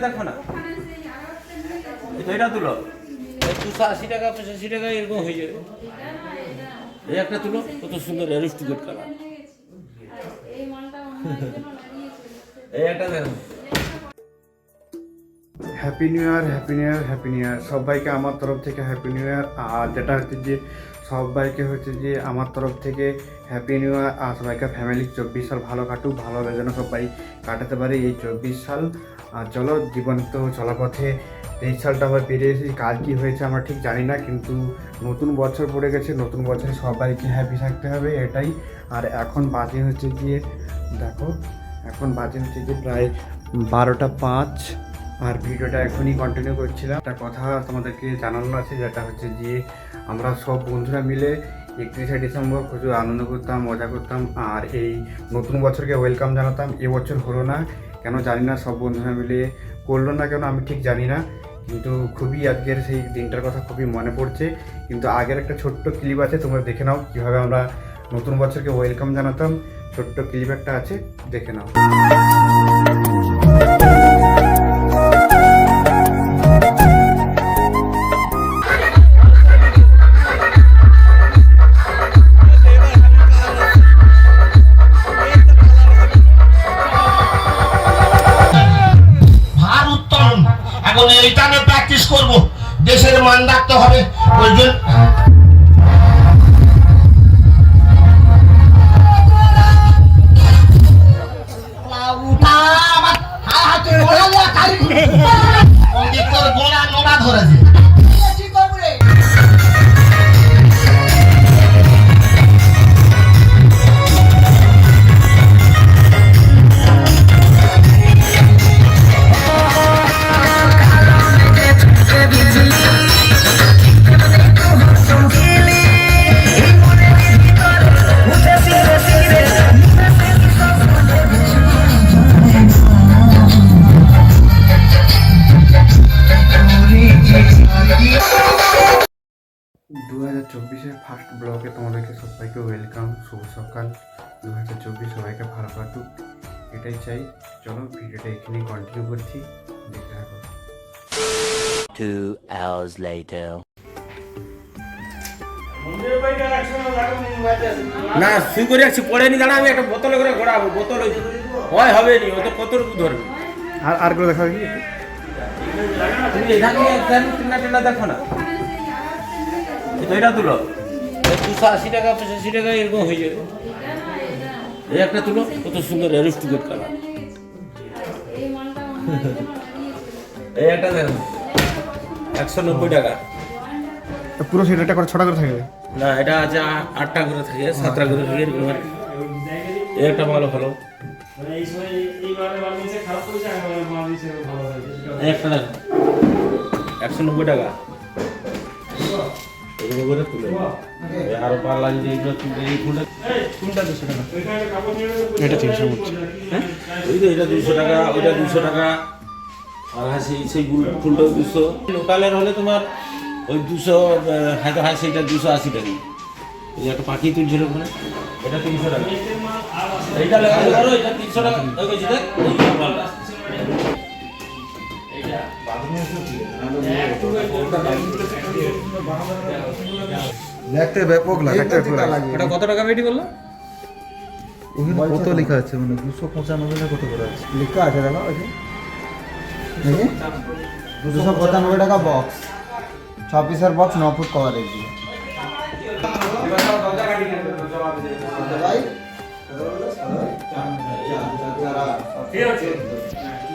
দেখো না এটা তুলো দুশো আশি টাকা পঁচাশি টাকা এরকম হয়ে যাবে এই একটা তুলো কত সুন্দর অ্যারিস্টিকেট কালার এই একটা দেখো। Happy new year happy new year happy new year সবাইকে আমার তরফ থেকে হ্যাপি নিউ ইয়ার আর যেটা হচ্ছে যে, সবাইকে হচ্ছে যে আমার তরফ থেকে হ্যাপি নিউ ইয়ার আর সবাইকে ফ্যামিলি চব্বিশ সাল ভালো কাটুক ভালোভাবে যেন সবাই কাটাতে পারে এই চব্বিশ সাল। আর চলো জীবন তো চলাপথে তেইশ সালটা আবার পেরিয়ে এসেছি। কাল কী হয়েছে আমরা ঠিক জানি না, কিন্তু নতুন বছর পড়ে গেছে। নতুন বছরে সবাইকে হ্যাপি থাকতে হবে, এটাই। আর এখন বাজে হচ্ছে গিয়ে, দেখো, এখন বাজে হচ্ছে যে প্রায় বারোটা পাঁচ। আর ভিডিওটা এখনই কন্টিনিউ করছিলাম। একটা কথা তোমাদেরকে জানানো আছে, যেটা হচ্ছে যে আমরা সব বন্ধুরা মিলে একত্রিশে ডিসেম্বর প্রচুর আনন্দ করতাম, মজা করতাম। আর এই নতুন বছরকে ওয়েলকাম জানাতাম। এবছর হলো না, কেন জানি না, সব বন্ধুরা মিলে করল না কেন আমি ঠিক জানি না। কিন্তু খুবই আজকের সেই দিনটার কথা খুবই মনে পড়ছে। কিন্তু আগের একটা ছোট্ট ক্লিপ আছে, তোমরা দেখে নাও কীভাবে আমরা নতুন বছরকে ওয়েলকাম জানাতাম। ছোট্ট ক্লিপ একটা আছে, দেখে নাও। এইটা আমি প্র্যাকটিস করব। দেশের মান রাখতে হবে। ওই জন্য দু হাজার চব্বিশের ফার্স্ট ব্লগে তোমাদেরকে সবাইকে ওয়েলকাম শুভ সকাল। দু হাজার চব্বিশ সবাইকে ভালো কাটুক এটাই চাই। চলো ভিডিওটা এখানেই কন্টিনিউ করছি। দেখতে থাকো। Two hours later. না শুই করে আছি পড়েনি দাঁড়া আমি একটা বোতলে করে ঘোরাবো বোতল হয় হবে নি ও তো কত ধরবে। আর আর করে দেখা তুমি এখানে দেখো না। এটা তুলো। দুশো আশি টাকা পঁচাশি টাকা এরকম হয়ে যাবে। এই একটা তুলো কত সুন্দর অ্যারিস্টিকেট কালার এই একটা দেখো একশো নব্বই টাকা। পুরো সেটা করে ছটা করে থাকবে। না এটা আছে আটটা করে থাকে সাতটা করে থাকে এরকম এই একটা ভালো ভালো। মানে একটা দেখো একশো নব্বই টাকা। এগুলো করে তুলে আরও পাল্লা যদি এইগুলো তুলতে এই ফুলটা কোনটা দুশো টাকা? এটা তিনশো মতো ওই তো এটা দুশো টাকা ওইটা দুশো টাকা। আর হ্যাঁ সেই সেই দুশো। লোকালের হলে তোমার ওই দুশো হয়তো হয় সেইটা দুশো আশি টাকা। যে একটা পাখি তুলছিল ওখানে এটা তিনশো টাকা। এইটা লাগাতে পারো এটা তিনশো টাকা। ওই দেখতে ব্যাপক লাগে এটা কত টাকা বেটি বলল ওখানে কত লেখা আছে মানে দুশো পঁচানব্বই না কত করে আছে লেখা আছে ওই দুশো পঁচানব্বই টাকা বক্স ছ পিসের বক্স ন ফুট কভারেজ দিয়ে ঠিক আছে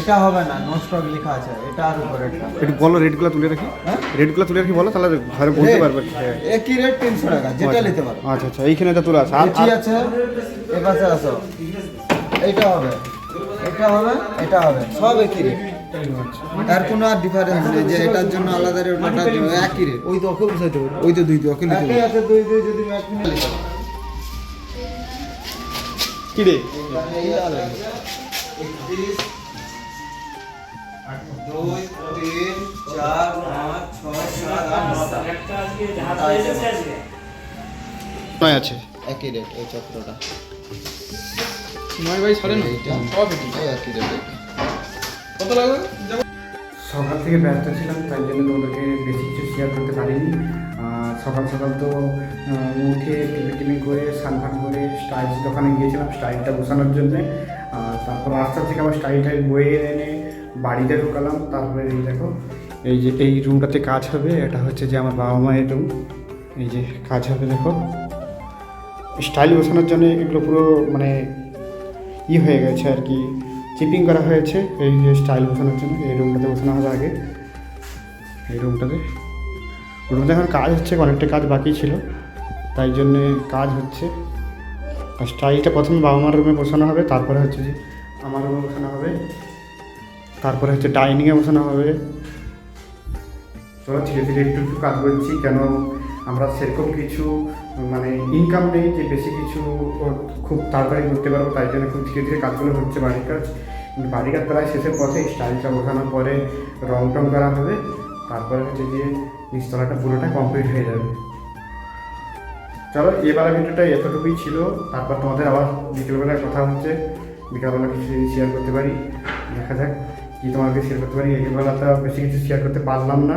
এটা হবে না নো স্টক লেখা আছে এটা আর উপরে একটু বলো রেটগুলো তুলে রাখি। হ্যাঁ? রেটগুলো তুলে রাখি বলো তাহলে ঘরে বলতে পারবে। একই রেট তিনশো টাকা যেটা আচ্ছা, নিতে পারো। আচ্ছা আচ্ছা এইখানে এটা তোলা আছে আর আছে এপাশে আসো। এটা হবে এটা হবে এটা হবে সব একই রেট তার কোনো আর ডিফারেন্স নেই যে এটার জন্য আলাদা রেট ওটার জন্য একই রেট ওই তো ওকে বুঝাইতে পারবে ওই তো দুই তো ওকে নিতে আছে দুই দুই যদি ম্যাচ মিলে কি নয় আছে। একই রেট ওই চক্রটা। নয় বাই সাড়ে নয়? ওই একই রেট কত লাগবে সকাল থেকে ব্যস্ত ছিলাম তাই জন্য তোমাদেরকে বেশি কিছু শেয়ার করতে পারিনি। সকাল সকাল তো উঠে টিপি টিপি করে স্নান করে স্টাইলস দোকানে গিয়েছিলাম স্টাইলটা বসানোর জন্যে। তারপর রাস্তা থেকে আবার টাইল বয়ে এনে বাড়িতে ঢোকালাম। তারপরে এই দেখো এই যে, এই রুমটাতে কাজ হবে, এটা হচ্ছে যে আমার বাবা মায়ের রুম এই যে, কাজ হবে, দেখো। স্টাইল বসানোর জন্য এগুলো পুরো মানে ই হয়ে গেছে আর কি। চিপিং করা হয়েছে, এই যে স্টাইল বসানোর জন্য। এই রুমটাতে বসানো হবে আগে। এই রুমটাতে রুমটাতে এখন কাজ হচ্ছে, অনেকটা কাজ বাকি ছিল। তাই জন্যে কাজ হচ্ছে। আর স্টাইলটা প্রথমে বাবা মার রুমে বসানো হবে, তারপরে হচ্ছে যে আমার রুমে বসানো হবে। তারপরে হচ্ছে ডাইনিংয়ে বসানো হবে। চলো ধীরে ধীরে একটু একটু কাজ করছি, কেন আমরা সেরকম কিছু মানে ইনকাম নেই যে বেশি কিছু খুব তাড়াতাড়ি করতে পারব, তাই জন্য খুব ধীরে ধীরে কাজগুলো হচ্ছে বাড়ির কাজ। বাড়ির কাজ প্রায় শেষের পথে স্টাইলটা বসানোর পরে রং টং করা হবে, তারপরে হচ্ছে যে নিচতলাটা পুরোটা কমপ্লিট হয়ে যাবে। চলো, এবার ভিডিওটা এতটুকুই ছিল, তারপর তোমাদের আবার বিকেলবেলায় কথা হচ্ছে, বিকালবেলা কিছু যদি শেয়ার করতে পারি। দেখা যাক কি তোমাকে শেয়ার করতে পারি এই বেলা তো বেশি কিছু শেয়ার করতে পারলাম না।